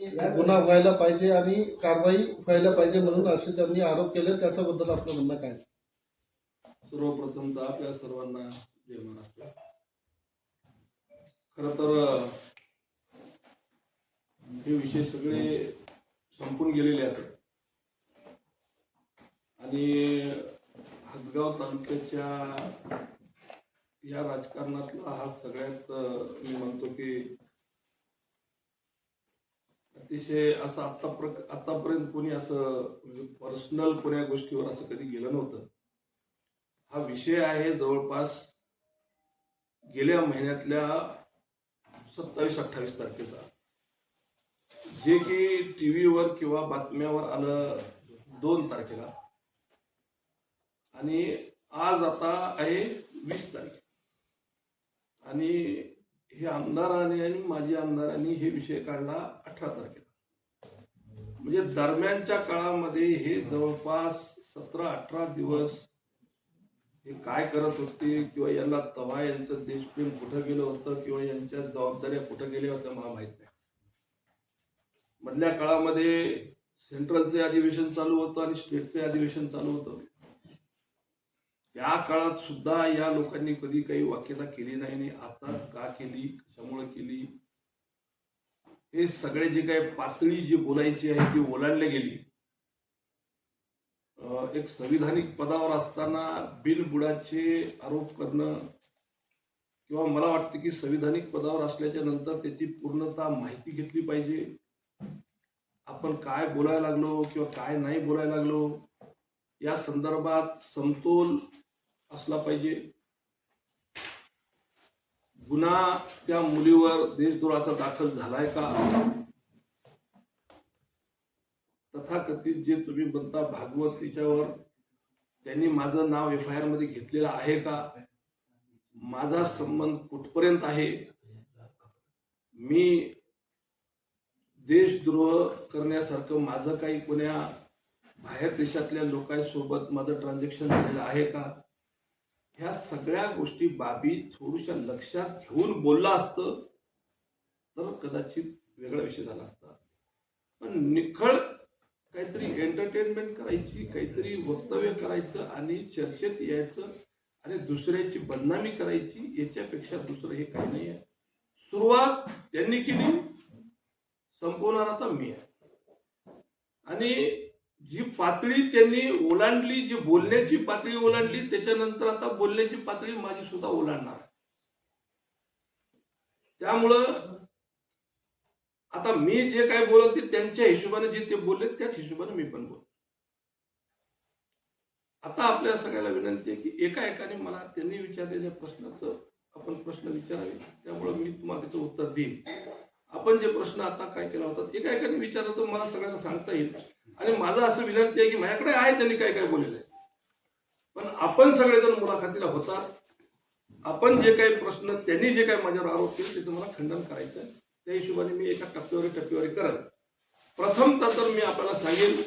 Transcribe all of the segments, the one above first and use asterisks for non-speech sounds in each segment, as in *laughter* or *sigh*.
गुन्हा व्हायला पाहिजे आणि कारवाई व्हायला पाहिजे म्हणून असे त्यांनी आरोप केले. त्याच्याबद्दल आपलं म्हणणं काय? सर्वप्रथमतः आपल्या सर्वांना जय महाराष्ट्र. खर तर हे विषय सगळे संपून गेलेले आहेत. आणि हदगाव तालुक्याच्या या राजकारणातला हा सगळ्यात मी म्हणतो की अतिशय असं आता आतापर्यंत कोणी असं म्हणजे पर्सनल कोण्या गोष्टीवर असं कधी गेलं नव्हतं. हा विषय आहे जवळपास गेल्या महिन्यातल्या सत्तावीस अठ्ठावीस तारखेचा. जे की टी व्हीवर किंवा बातम्यावर आलं दोन तारखेला. आणि आज आता आहे वीस तारीख. आणि हे आमदारांनी आणि माजी आमदारांनी हे विषय काढला अठरा तारखेला. म्हणजे दरम्यानच्या काळामध्ये हे जवळपास सतरा अठरा दिवस हे काय करत होते किंवा यांना तवा यांचं देशप्रेम कुठं गेलं होतं किंवा यांच्या जबाबदाऱ्या कुठं गेल्या होत्या मला माहीत नाही. मधल्या काळामध्ये सेंट्रलचे अधिवेशन चालू होतं आणि स्टेटचे अधिवेशन चालू होतं. त्या काळात सुद्धा या लोकांनी कधी काही वाक्यता केली नाही आणि आता का केली कशामुळे केली? हे सगळे जे काही पातळी जी बोलायची आहे ती ओलांडली गेली. एक संविधानिक पदावर असताना बिनबुडाचे आरोप करणं किंवा मला वाटतं की संविधानिक पदावर असल्याच्या नंतर त्याची पूर्णता माहिती घेतली पाहिजे. आपण काय बोलायला लागलो किंवा काय नाही बोलायला लागलो या संदर्भात समतोल असला पाहिजे. गुन्हा त्या मुलीवर देशद्रोहाचा दाखल झालाय का? तथाकथित जे तुम्ही म्हणता भागवत तिच्यावर त्यांनी माझं नाव एफ आय आरमध्ये घेतलेलं आहे का? माझा संबंध कुठपर्यंत आहे? मी देशद्रोह करण्यासारखं माझं काही कोण्या बाहेर देशातल्या लोकांसोबत माझं ट्रान्झॅक्शन झालेलं आहे का? ह्या सगळ्या गोष्टी बाबी थोड्याशा लक्षात घेऊन बोलला असतं तर कदाचित वेगळा विषय झाला असता. पण निखळ काहीतरी एंटरटेनमेंट करायची काहीतरी वक्तव्य करायचं आणि चर्चेत यायचं आणि दुसऱ्याची बदनामी करायची याच्यापेक्षा दुसरं हे काही नाही आहे सुरुवात त्यांनी केली संपवणार आता मी आहे. आणि जी पातळी त्यांनी ओलांडली जी बोलण्याची पातळी ओलांडली त्याच्यानंतर आता बोलण्याची पातळी माझी सुद्धा ओलांडणार. त्यामुळं आता मी जे काय बोलत ते त्यांच्या हिशोबाने जे ते बोलले त्याच हिशोबाने मी पण बोल आता आपल्या सगळ्याला विनंती आहे की एका एकाने मला त्यांनी विचारलेल्या प्रश्नाचं आपण प्रश्न विचारावे. त्यामुळे मी तुम्हाला त्याचं उत्तर देईन. आपण जे प्रश्न आता काय केला होता एका एकाने विचारलं तर मला सगळ्यांना सांगता येईल. आणि माझं असं विनंती आहे की माझ्याकडे आहे त्यांनी काय काय बोललेलं आहे. पण आपण सगळेजण मुलाखतीला होता आपण जे काही प्रश्न त्यांनी जे काही माझ्यावर आरोप केले ते मला खंडन करायचं. त्या हिशोबाने मी एका टप्प्यावर टप्प्यावर करत. प्रथमतः तर मी आपल्याला सांगेन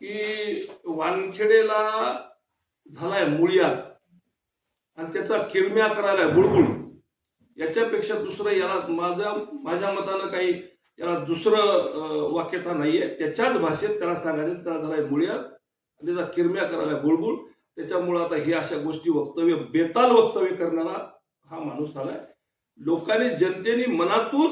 की वानखेडेला झालाय मुळियात आणि त्याचा किरम्या करायला बुळबुळ. याच्यापेक्षा दुसरं याला माझ्या माझ्या मतानं काही याला दुसरं वाक्यता नाहीये. त्याच्याच भाषेत त्याला सांगायचं त्याला झालाय मुळियात त्याचा किरम्या करायला बुळबुळ. त्याच्यामुळं आता हे अशा गोष्टी वक्तव्य बेताल वक्तव्य करणारा हा माणूस झालाय. लोकांनी जनतेने मनातून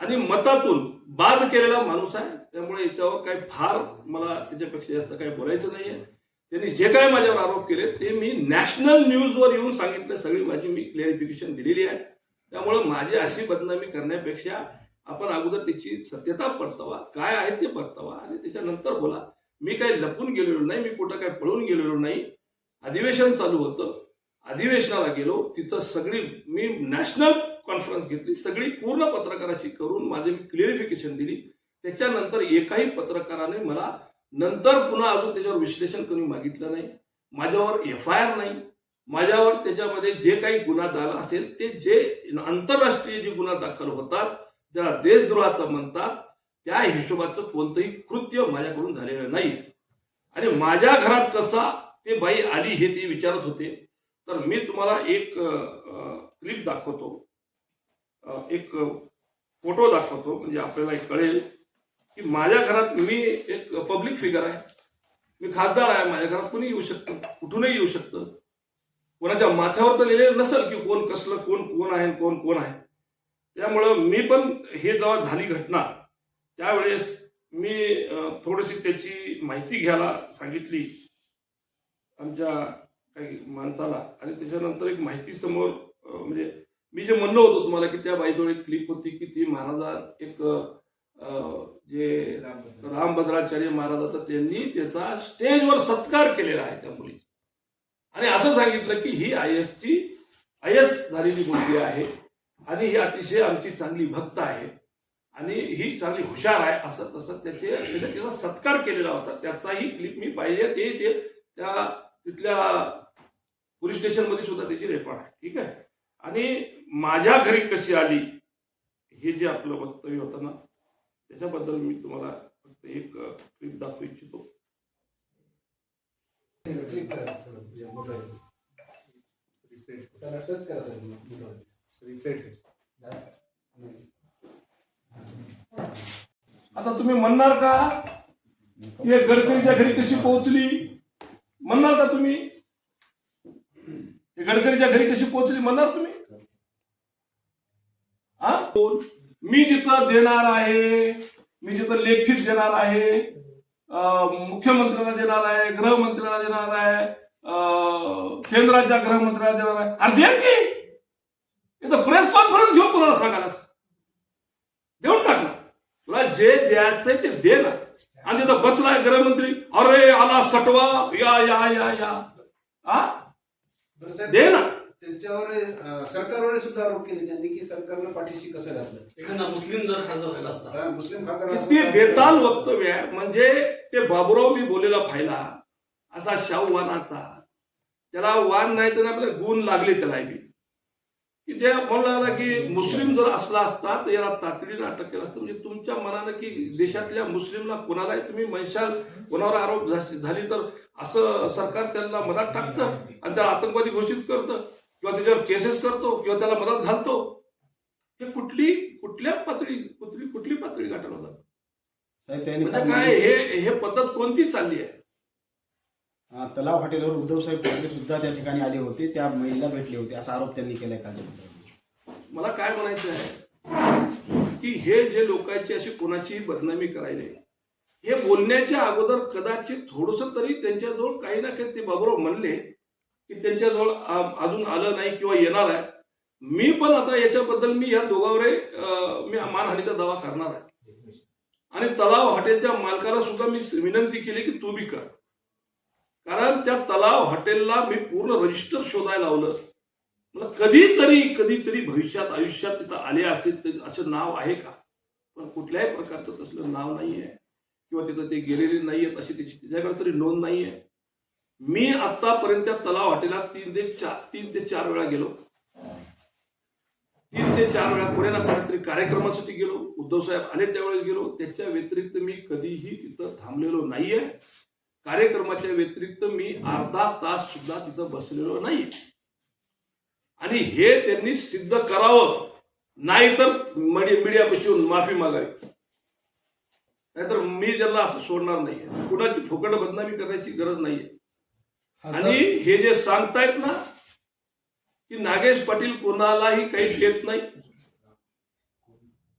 आणि मतातून बाद केलेला माणूस आहे. त्यामुळे याच्यावर काही फार मला त्याच्यापेक्षा जास्त काही बोलायचं नाहीये. त्यांनी जे काय माझ्यावर आरोप केले ते मी नॅशनल न्यूजवर येऊन सांगितलं. सगळी माझी मी क्लॅरिफिकेशन दिलेली आहे. त्यामुळं माझी अशी बदनामी करण्यापेक्षा आपण अगोदर त्याची सत्यता परतवा काय आहे ते परतवा आणि त्याच्यानंतर बोला. मी काही लपून गेलेलो नाही मी कुठं काय पळून गेलेलो नाही. अधिवेशन चालू होतं. अधिवेशनाला गेलो. तिथं सगळी मी नॅशनल कॉन्फरन्स घेतली. सगळी पूर्ण पत्रकाराशी करून माझे मी क्लिअरिफिकेशन दिली. त्याच्यानंतर एकाही पत्रकाराने मला नंतर पुन्हा अजून त्याच्यावर विश्लेषण करून मागितलं नाही. माझ्यावर एफ आय आर नाही. माझ्यावर त्याच्यामध्ये जे काही गुन्हा झाला असेल ते जे आंतरराष्ट्रीय जे गुन्हा दाखल होतात ज्याला देशद्रोहाचं म्हणतात त्या हिशोबाचं कोणतंही कृत्य माझ्याकडून झालेलं नाही. आणि माझ्या घरात कसा ते बाई आली हे ते विचारत होते. तर मी तुम्हाला एक क्लिप दाखवतो. एक फोटो दाखवतो म्हणजे आपल्याला कळेल की माझ्या घरात मी एक पब्लिक फिगर आहे. मी खासदार आहे माझ्या घरात कोणी येऊ शकतं कुठूनही येऊ शकतं. कोणाच्या माथ्यावर तर लिहिलेलं नसेल की कोण कसलं कोण कोण आहे आणि कोण कोण आहे. त्यामुळं मी पण हे जेव्हा झाली घटना त्यावेळेस मी थोडीशी त्याची माहिती घ्यायला सांगितली आमच्या काही माणसाला. आणि त्याच्यानंतर एक माहिती समोर म्हणजे मी जे म्हणलो होतो तुम्हाला की त्या बाईजवळ एक क्लिप होती की ती महाराजा एक जे रामभद्राचार्य महाराज तर त्यांनी त्याचा स्टेजवर सत्कार केलेला आहे त्या मुलीचा. आणि असं सांगितलं की ही आय एसची आय एस झालेली मुलगी आहे. आणि ही अतिशय आमची चांगली भक्त आहे आणि ही चांगली हुशार आहे असं तसं त्याचे तिचा सत्कार केलेला होता. त्याचाही क्लिप मी पाहिजे ते ते त्या तिथल्या पोलीस स्टेशनमध्ये सुद्धा त्याची रेकॉर्ड आहे. ठीक आहे? आणि माझ्या घरी कशी आली हे जे आपलं वक्तव्य होतं ना त्याच्याबद्दल मी तुम्हाला फक्त एक क्लिप दाखवू इच्छितो. क्लिक करा. आता तुम्ही म्हणणार का हे गडकरीच्या घरी कशी पोहोचली? म्हणणार का तुम्ही? गडकरीच्या घरी कशी पोहोचली? म्हणणार तुम्ही? हा? मी जिथं देणार आहे मी जिथं लेखित देणार आहे मुख्यमंत्र्यांना देणार आहे गृहमंत्र्यांना देणार आहे केंद्राच्या गृहमंत्र्यांना देणार आहे. अरे की! इथं प्रेस कॉन्फरन्स घेऊन कोणाला सांगायलास? देऊन टाक ना. तुला जे द्यायचंय ते दे ना. आणि तिथं बसलाय गृहमंत्री अरे आला सटवा. या या या या. हा साहेब, दे ना. त्यांच्यावर सरकारवर सुद्धा आरोप केले त्यांनी की सरकारनं पाठीशी कसं घातलं? एखादा मुस्लिम जर खासदार राहिला असता. मुस्लिम खासदार सांगतात. बेताल वक्तव्य आहे. म्हणजे ते बाबुराव मी बोललेला फायला असा शाहू वानाचा त्याला वान नाही तर आपले गुण लागले त्याला बी. की ते म्हणला की मुस्लिम जर असला असता तर याला तातडीनं अटक केलं असतं. म्हणजे तुमच्या मनानं की देशातल्या मुस्लिमला कोणालाही तुम्ही म्हणशाल कोणावर आरोप झाली तर असं सरकार त्यांना मदत टाकतं आणि त्याला आतंकवादी घोषित करतं किंवा त्याच्यावर केसेस करतो किंवा त्याला मदत घालतो. हे कुठली कुठल्या पातळी कुठली कुठली पातळी गाठवलं जातं म्हणजे काय हे हे पद्धत कोणती चालली आहे? तलाव हॉटेलवर उद्धवसाहेब ठाकरे सुद्धा त्या ठिकाणी आले होते त्या महिला भेटले होते असा आरोप त्यांनी केलाय काल मला काय म्हणायचं आहे? की हे जे लोकांची अशी कोणाचीही बदनामी करायले हे बोलण्याच्या अगोदर कदाचित थोडस तरी त्यांच्याजवळ काही ना काही ते बाबूराव म्हणले की त्यांच्याजवळ अजून आलं नाही किंवा येणार आहे. मी पण आता याच्याबद्दल मी या दोघांवर मी मानहानीचा दावा करणार आहे. आणि तलाव हॉटेलच्या मालकाला सुद्धा मी विनंती केली की तू बी कर. कारण त्या तलाव हॉटेलला मी पूर्ण रजिस्टर शोधायला लावलं. मला कधीतरी कधीतरी भविष्यात आयुष्यात तिथं आले असेल ते असं नाव आहे का? पण कुठल्याही प्रकारचं तसलं नाव नाही आहे किंवा तिथं ते गेलेले नाही आहेत अशी त्याची तिच्याकडे तरी नोंद नाही आहे मी आतापर्यंत त्या तलाव हॉटेलात तीन ते चार तीन ते चार वेळा गेलो. तीन ते चार वेळा कोण्या ना कार्यक्रमासाठी गेलो. उद्धव साहेब आले त्यावेळेस गेलो. त्याच्या व्यतिरिक्त मी कधीही तिथं थांबलेलो नाहीये. कार्यक्रमाच्या व्यतिरिक्त मी अर्धा तास सुद्धा तिथं बसलेलो नाहीये. आणि हे त्यांनी सिद्ध करावं. नाहीतर मीडियापाशी येऊन माफी मागावी. नाहीतर मी त्यांना असं सोडणार नाहीये. कुणाची फुकट बदनामी करण्याची गरज नाहीये. आणि हे जे सांगतायत ना की नागेश पाटील कोणालाही काही देत नाही.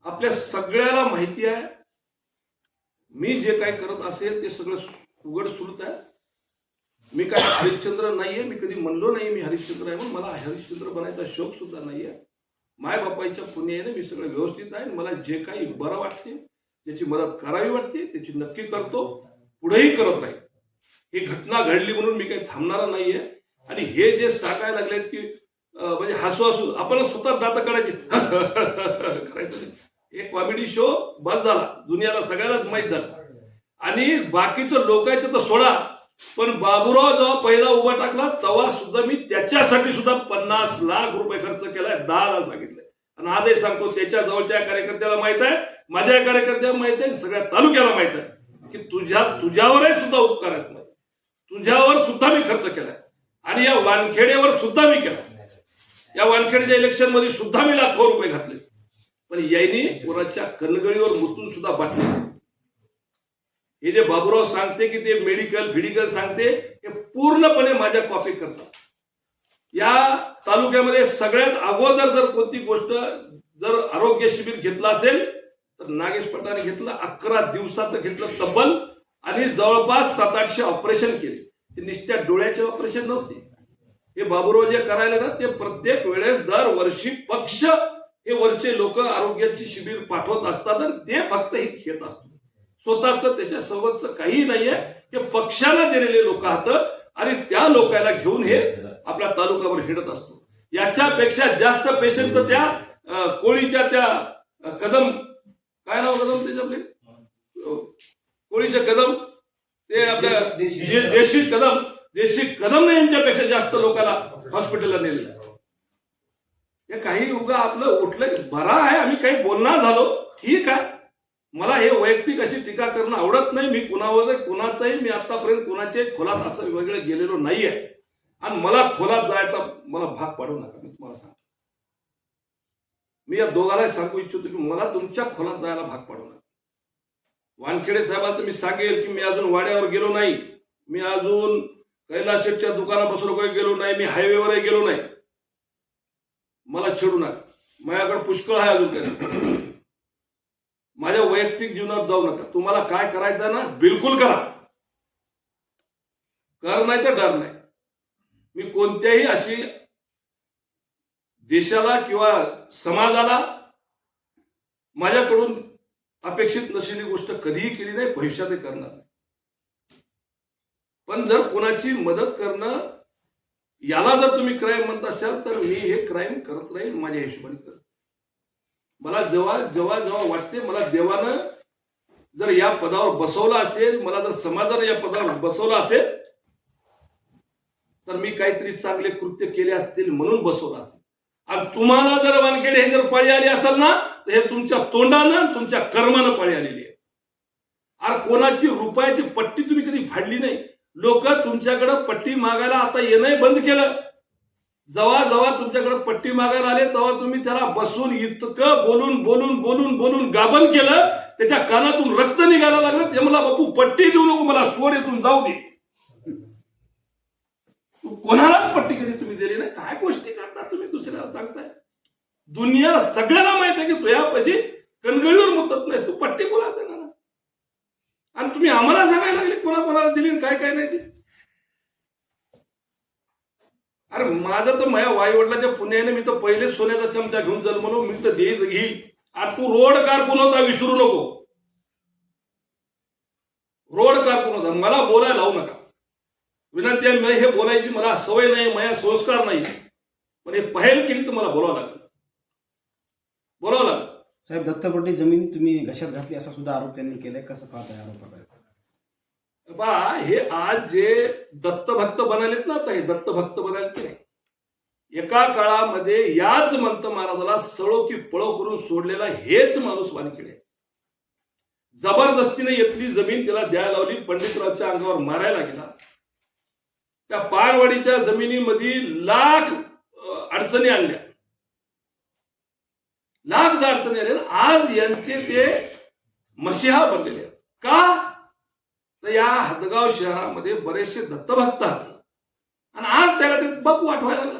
आपल्या सगळ्याला माहिती आहे. मी जे काय करत असेल ते सगळं उघड सुरत आहे. मी काय हरिश्चंद्र नाहीये मी कधी म्हणलो नाही मी हरिश्चंद्र आहे म्हणून. मला हरिश्चंद्र बनायचा शौक सुद्धा नाहीये. माय बापाच्या पुण्याने मी सगळं व्यवस्थित आहे. मला जे काही बरं वाटते त्याची मदत करावी वाटते त्याची नक्की करतो. पुढेही करत राहील. ही घटना घडली म्हणून मी काही थांबणारा नाहीये. आणि हे जे सांगायला लागलेत की म्हणजे हसू हसू आपण स्वतः दात काढायचे. *laughs* करायचं एक कॉमेडी शो बस झाला. दुनियाला सगळ्यालाच माहीत झालं. आणि बाकीचं लोकायचं तर सोडा. पण बाबूराव जेव्हा पहिला उभा टाकला तेव्हा सुद्धा मी त्याच्यासाठी सुद्धा पन्नास लाख रुपये खर्च केलाय दहाला सांगितलंय. आणि आजही सांगतो त्याच्या जवळच्या कार्यकर्त्याला माहीत आहे माझ्या कार्यकर्त्याला माहीत आहे सगळ्या तालुक्याला माहीत आहे की तुझ्या तुझ्यावरही सुद्धा उपकार आहेत माझे. तुझ्यावर सुद्धा मी खर्च केलाय. आणि या वानखेडेवर सुद्धा मी केला या वानखेडेच्या इलेक्शनमध्ये सुद्धा मी लाखो रुपये घातले. पण यांनी कोणाच्या कणगळीवर मुतून सुद्धा बाटली नाही. हे जे बाबूराव सांगते की ते मेडिकल फिडिकल सांगते हे पूर्णपणे माझ्या कॉपी करतात. या तालुक्यामध्ये सगळ्यात अगोदर जर कोणती गोष्ट जर आरोग्य शिबिर घेतलं असेल तर नागेश पटाने घेतलं अकरा दिवसाचं घेतलं तब्बल आणि जवळपास सात आठशे ऑपरेशन केले. ते निश्चित डोळ्याचे ऑपरेशन नव्हते. हे बाबूराव जे करायला ना ते प्रत्येक वेळेस दरवर्षी पक्ष हे वरचे लोक आरोग्याची शिबिर पाठवत असतात आणि ते फक्त हे घेत असतो स्वतःच त्याच्या सोबतच काही नाहीये. हे पक्षाला दिलेले लोक आहात आणि त्या लोकांना घेऊन हे आपल्या तालुक्यावर हिडत असतो. याच्यापेक्षा जास्त पेशंट तर त्या कोळीच्या त्या कदम काय नाव कदम त्याचे आपले? कोळीचे कदम? ते आपल्या देशी- कदम देशी कदम यांच्यापेक्षा जास्त लोकांना हॉस्पिटलला नेलेलं. हे काही उगा आपलं उठलं बरा आहे आम्ही काही बोलणार झालो. ठीक आहे. मला हे वैयक्तिक अशी टीका करणं आवडत नाही. मी कुणावर कुणाचाही मी आतापर्यंत कुणाच्याही खोलात असं वेगळं गेलेलो नाहीये. आणि मला खोलात जायचा मला भाग पाडू नका. मी तुम्हाला सांगतो. मी या दोघांना सांगू इच्छितो की मला तुमच्या खोलात जायला भाग पाडू नका. वानखेडे साहेबांना मी सांगेल की मी अजून वाड्यावर गेलो नाही. मी अजून कैलाशेठच्या दुकानापासून काही गेलो नाही. मी हायवेवरही गेलो नाही. मला छेडू नका. माझ्याकडे पुष्कळ आहे अजून काही. माझ्या वैयक्तिक जीवनात जाऊ नका. तुम्हाला काय करायचं ना बिलकुल करा. कर नाही तर डर नाही. मी कोणत्याही अशी देशाला किंवा समाजाला माझ्याकडून अपेक्षित नसलेली गोष्ट कधीही केली नाही भविष्यातही करणार नाही. पण जर कोणाची मदत करणं याला जर तुम्ही क्राईम म्हणत असाल तर मी हे क्राईम करत राहील माझ्या हिशोबाने करत मला जेव्हा जेव्हा जेव्हा वाटते मला देवानं जर या पदावर बसवलं असेल मला जर समाजानं या पदावर बसवलं असेल तर मी काहीतरी चांगले कृत्य केले असतील म्हणून बसवलं असेल. आणि तुम्हाला जर वानखेडे हे जर पळी आली असेल ना तर हे तुमच्या तोंडानं तुमच्या कर्मानं पळी आलेली आहे. अरे कोणाची रुपयाची पट्टी तुम्ही कधी फाडली नाही. लोक तुमच्याकडं पट्टी मागायला आता येणं बंद केलं. जेव्हा जेव्हा तुमच्याकडे पट्टी मागायला आले तेव्हा तुम्ही त्याला बसून इतकं बोलून बोलून बोलून बोलून गाबन केलं त्याच्या कानातून रक्त निघायला लागलं ते मला बापू पट्टी देऊ नको मला सोड येथून जाऊ दे. कोणालाच पट्टी कधी तुम्ही दिली नाही? काय गोष्टी करता तुम्ही दुसऱ्याला सांगताय? दुनिया सगळ्याला माहीत आहे की तुझ्यापाशी कणगळीवर मुतत नाही तू पट्टी कोणाला देणार? आणि तुम्ही आम्हाला सांगायला लागले कोणा कोणाला दिली काय काय नाही दिली? अरे माझं तर माझ्या वाईवडिलाच्या पुण्याने मी तर पहिले सोन्याचा चमचा घेऊन जन्मलो मी तर देईल घेईल आणि तू रोड कारकून होता विसरू नको. रोड कारकून होता मला बोलायला लावू नका. विनंती आहे हे बोलायची मला सवय नाही माझ्या संस्कार नाही. पण हे पहिल केली तर मला बोलावं लागलं. बोलावं लागलं. साहेब दत्तपट्टी जमीन तुम्ही घशात घातली असा सुद्धा आरोप त्यांनी केलाय. कसं पाहताय आरोपाकडे? बा हे आज जे दत्तभक्त बनालेत ना आता हे दत्तभक्त बनाले की नाही? एका काळामध्ये याच मंत महाराजाला सळो की पळो करून सोडलेला हेच माणूस वानखेडे. जबरदस्तीने येतली जमीन त्याला द्यायला लावली पंडितरावच्या अंगावर मारायला गेला. त्या पारवाडीच्या जमिनीमध्ये लाख अडचणी आणल्या. लाख अडचणी आल्या आज यांचे ते मशिहा बनलेले आहेत. का? तर या हदगाव शहरामध्ये बरेचसे दत्तभक्त आणि आज त्याला ते बापू आठवायला लागला.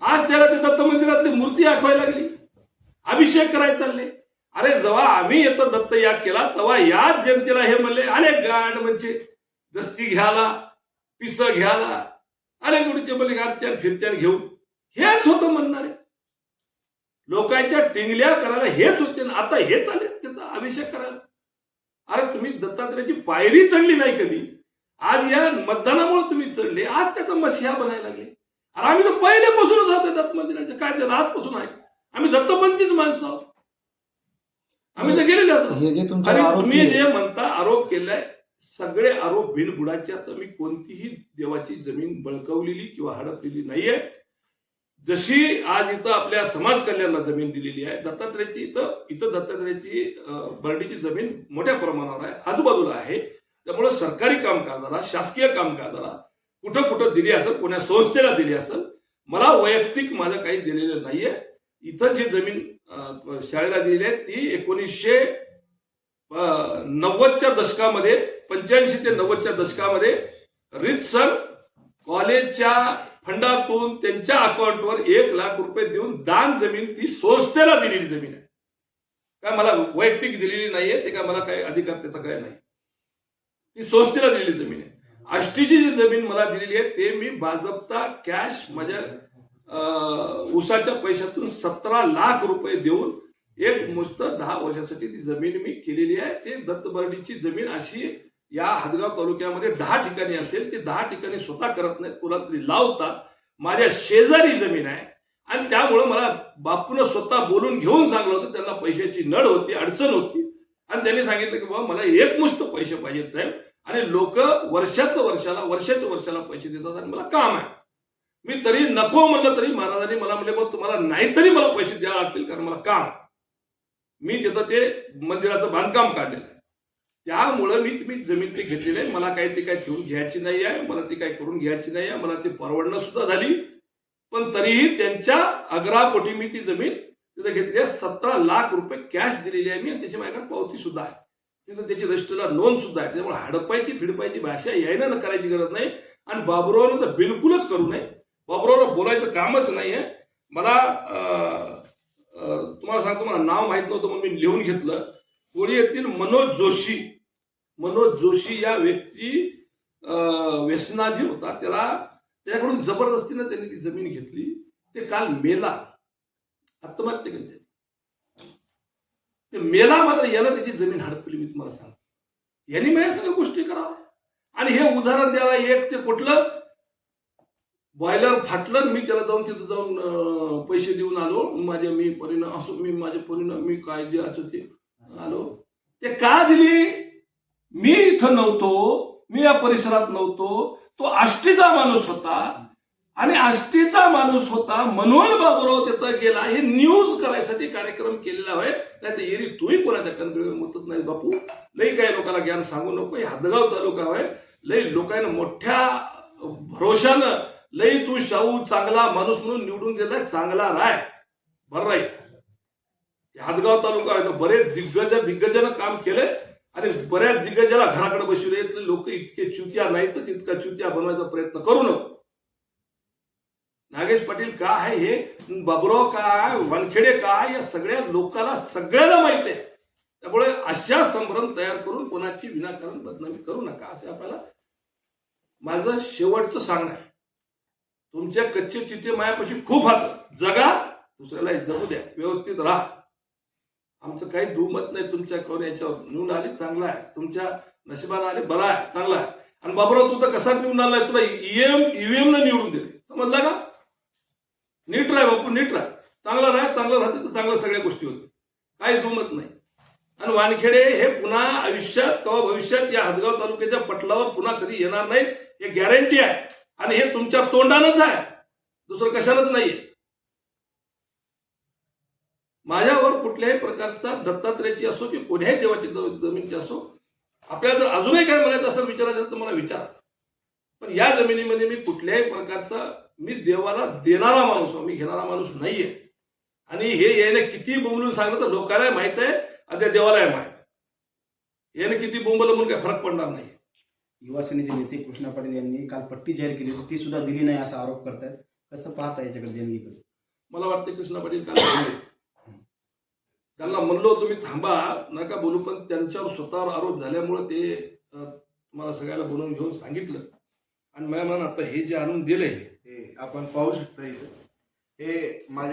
आज त्याला ते दत्त मंदिरातली मूर्ती आठवायला लागली. अभिषेक करायला चालले. अरे जेव्हा आम्ही येतो दत्त याग केला तेव्हा याच जनतेला हे म्हणले अरे गाड म्हणजे दस्ती घ्याला पिस घ्याला. अरे गुडीचे म्हणले गारत्यान फिरत्यान घेऊन हेच होतं म्हणणारे. लोकांच्या टिंगल्या करायला हेच होते ना आता हेच आले त्याचा अभिषेक करायला. अरे तुम्ही दत्तात्रेयाची पायरी चढली नाही कधी? आज या मतदानामुळे तुम्ही चढले. आज त्याचा मशिहा बनायला लागले. अरे आम्ही तर पहिल्यापासूनच होतो दत्त मंदिराचे काय ते आजपासून आहे? आम्ही दत्तपंथीच माणसं आहोत. आम्ही तर गेलेले आहोत. तुम्ही जे म्हणता आरोप केलाय सगळे आरोप बिनबुडाचे आता मी कोणतीही देवाची जमीन बळकवलेली किंवा हडपलेली नाहीये. जशी आज इथं आपल्या समाज कल्याणला जमीन दिलेली आहे दत्तात्रेयाची इथं इथं दत्तात्रेयाची बर्डीची जमीन मोठ्या प्रमाणावर आहे आजूबाजूला आहे. त्यामुळे सरकारी कामकाजाला शासकीय कामकाजाला कुठं कुठं दिली असेल कोण्या संस्थेला दिली असेल मला वैयक्तिक माझं काही दिलेलं नाहीये. इथं जी जमीन शाळेला दिलेली आहे ती एकोणीसशे नव्वदच्या दशकामध्ये पंच्याऐंशी ते नव्वदच्या दशकामध्ये रितसर कॉलेजच्या फंडातून त्यांच्या अकाउंटवर एक लाख रुपये देऊन दान जमीन ती संस्थेला दिलेली जमीन आहे. काय मला वैयक्तिक दिलेली नाहीये ते काय मला काय अधिकार त्याचा काय नाही. ती संस्थेला दिलेली जमीन आहे. आष्टीची जी जमीन मला दिलेली आहे ते मी भाजपचा कॅश माझ्या अं, उसाच्या पैशातून सतरा लाख रुपये देऊन एक मुस्त दहा वर्षासाठी ती जमीन मी केलेली आहे. ते दत्तबर्डीची जमीन अशी या हदगाव तालुक्यामध्ये दहा ठिकाणी असेल ते दहा ठिकाणी स्वतः करत नाहीत कोणा तरी लावतात. माझ्या शेजारी जमीन आहे आणि त्यामुळं मला बापून स्वतः बोलून घेऊन सांगलं होतं त्यांना पैशाची नड होती अडचण होती. आणि त्यांनी सांगितलं की बाबा मला एकमुस्त पैसे पाहिजेत साहेब. आणि लोक वर्षाचं वर्षाला वर्षाच्या वर्षाला पैसे देतात आणि मला काम आहे. मी तरी नको म्हणलं तरी महाराजांनी मला म्हणले बघ तुम्हाला नाहीतरी मला पैसे द्यावे लागतील कारण मला काम मी तिथं ते मंदिराचं बांधकाम काढलेलं आहे. त्यामुळं मी मी जमीन ते घेतलेली आहे मला काही ती काय ठेवून घ्यायची नाही आहे. मला ती काय करून घ्यायची नाही आहे. मला ती परवडणं सुद्धा झाली. पण तरीही त्यांच्या अग्रापोटी मी ती जमीन तिथं घेतली आहे. सतरा लाख रुपये कॅश दिलेली आहे मी आणि त्याची माझ्याकडे पावती सुद्धा आहे. तिथं त्याची रजिस्टरला नोंद सुद्धा आहे. त्यामुळे हडपायची फिडपायची भाषा यायला ना करायची गरज नाही. आणि बाबुरावनं तर बिलकुलच करू नये. बाबुरावला बोलायचं कामच नाही आहे. मला तुम्हाला सांगतो मला नाव माहीत नव्हतं म्हणून मी लिहून घेतलं. कोळी येथील मनोज जोशी मनोज जोशी या व्यक्ती अं, होता. त्याला त्याकडून जबरदस्तीनं त्यांनी ती जमीन घेतली. ते काल मेला. आत्महत्या केली. ते मेला मात्र यानं त्याची जमीन हडपली मी तुम्हाला सांगतो. यांनी माझ्या सगळ्या गोष्टी कराव्या. आणि हे उदाहरण द्यायला एक ते कुठलं? बॉयलर फाटलं आणि मी त्याला जाऊन तिथं जाऊन पैसे देऊन आलो. माझे मी परिणाम असो मी माझ्या परिणाम मी काय द्यायचं ते आलो. ते का दिली? मी इथं नव्हतो मी या परिसरात नव्हतो. तो आष्टीचा माणूस होता. आणि आष्टीचा माणूस होता म्हणून बाबूराव तिथं गेला. हे न्यूज करायसाठी कार्यक्रम केलेला आहे नाही तर एरी तूही कोणाच्या कणकडे मुतत नाही बापू. लई काही लोकांना ज्ञान सांगू नको. हे हदगाव तालुका होय. लई लोकांना मोठ्या भरोशानं लई तू शाहू चांगला माणूस म्हणून निवडून दिलाय चांगला राय. बरं राय हादगाव तालुका आहे बरेच दिग्गज दिग्गजानं काम केलंय. अरे बऱ्याच दिग्गजाला घराकडे बसवले लोक इतके चुतिया नाहीत तर तितका चुतिया बनवायचा प्रयत्न करू नको. नागेश पाटील का आहे हे? बाबुराव काय वानखेडे काय या सगळ्या लोकांना सगळ्यांना माहिती आहे. त्यामुळे अशा संभ्रम तयार करून कोणाची विनाकारण बदनामी करू नका असे आपल्याला माझं शेवटचं सांगणं आहे. तुमच्या कच्चे चित्ते मायापाशी खूप हात जगा दुसऱ्याला जगू द्या. व्यवस्थित राहा. आमचं काही दुमत नाही तुमच्या कोण याच्यावर. निवडून आले चांगला आहे. तुमच्या नशिबानं आले बरा आहे चांगला आहे. आणि बाबराव तू तर कसा निवडून आलाय? तुला ईएम ईव्हीएम न निवडून दिले. समजला का? नीट राह बापू नीट राह. चांगला राह चांगलं राहते तर चांगल्या सगळ्या गोष्टी होते. काही दुमत नाही. आणि वानखेडे हे पुन्हा आयुष्यात किंवा भविष्यात या हदगाव तालुक्याच्या पटलावर पुन्हा कधी येणार नाहीत हे गॅरंटी आहे. आणि हे तुमच्या तोंडानच आहे. दुसरं कशानंच नाहीये. माझ्यावर कुठल्याही प्रकारचा दत्तात्रेयाची असो की कोण्याही देवाची जमीनची असो आपल्याला जर अजूनही काय म्हणायचं असं विचारायचं तर मला विचारा. पण या जमिनीमध्ये मी कुठल्याही प्रकारचा मी देवाला देणारा माणूस आहे, मी घेणारा माणूस नाहीये. आणि हे याने किती बोंबलून सांगलं तर लोकांनाही माहीत आहे आणि त्या देवालाही माहीत आहे. याने किती बोंबलं म्हणून काही फरक पडणार नाही. युवा सेनेचे नेते कृष्णा पाटील यांनी काल पट्टी जाहीर केली ती सुद्धा दिली नाही असा आरोप करतायत. कसं पाहता याच्याकडे देणगीकडे? मला मला वाटतं कृष्णा पाटील काल. त्यांना म्हणलो होतो मी थांबा नका बोलू. पण त्यांच्यावर स्वतःवर आरोप झाल्यामुळं ते मला सगळ्याला बोलवून घेऊन सांगितलं. आणि मला म्हणा आता हे जे आणून दिलंय हे आपण पाहू शकता इथं. हे माझ्या